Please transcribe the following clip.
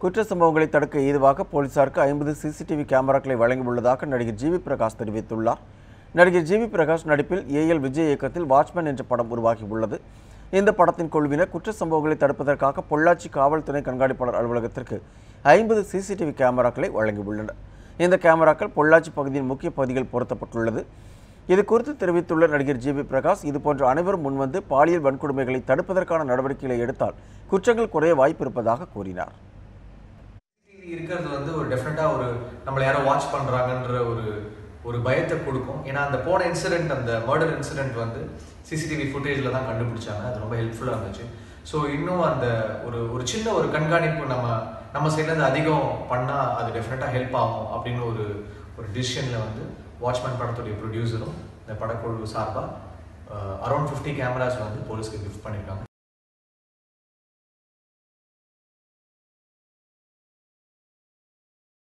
குற்ற சம்பவங்களை தடுக்க ஏதுவாக போலீசாருக்கு ஐம்பது சிசிடிவி கேமராக்களை வழங்கியுள்ளதாக நடிகர் ஜிவி பிரகாஷ் தெரிவித்துள்ளார். நடிகர் ஜிவி பிரகாஷ் நடிப்பில் ஏஎல் விஜய் இயக்கத்தில் வாட்ச்மேன் என்ற படம் உருவாகியுள்ளது. இந்த படத்தின் குழுவினர் குற்ற சம்பவங்களை தடுப்பதற்காக பொள்ளாச்சி காவல்துறை கண்காணிப்பாளர் அலுவலகத்திற்கு ஐம்பது சிசிடிவி கேமராக்களை வழங்கியுள்ளனர். இந்த கேமராக்கள் பொள்ளாச்சி பகுதியின் முக்கிய பகுதிகள் பொருத்தப்பட்டுள்ளது. இது குறித்து தெரிவித்துள்ள நடிகர் ஜிவி பிரகாஷ் இதுபோன்ற அனைவரும் முன்வந்து பாலியல் வன்கொடுமைகளை தடுப்பதற்கான நடவடிக்கைகளை எடுத்தால் குற்றங்கள் குறைய வாய்ப்பு இருப்பதாக கூறினார். இருக்கிறது வந்து ஒரு டெஃபினட்டாக ஒரு நம்மளை யாரோ வாட்ச் பண்ணுறாங்கன்ற ஒரு ஒரு பயத்தை கொடுக்கும். ஏன்னா அந்த போன இன்சிடென்ட் அந்த மர்டர் இன்சிடென்ட் வந்து சிசிடிவி ஃபுட்டேஜில் தான் கண்டுபிடிச்சாங்க. அது ரொம்ப ஹெல்ப்ஃபுல்லாக இருந்துச்சு. ஸோ இன்னும் அந்த ஒரு ஒரு சின்ன ஒரு கண்காணிப்பு நம்ம நம்ம செய்யறது அதிகம் பண்ணால் அது டெஃபினட்டாக ஹெல்ப் ஆகும் அப்படின்னு ஒரு ஒரு டிசிஷனில் வந்து வாட்ச்மேன் படத்துடைய ப்ரொடியூசரும் இந்த படக்குழு சார்பாக அரௌண்ட் ஃபிஃப்டி கேமராஸ் வந்து போலீஸ்க்கு கிஃப்ட் பண்ணியிருக்காங்க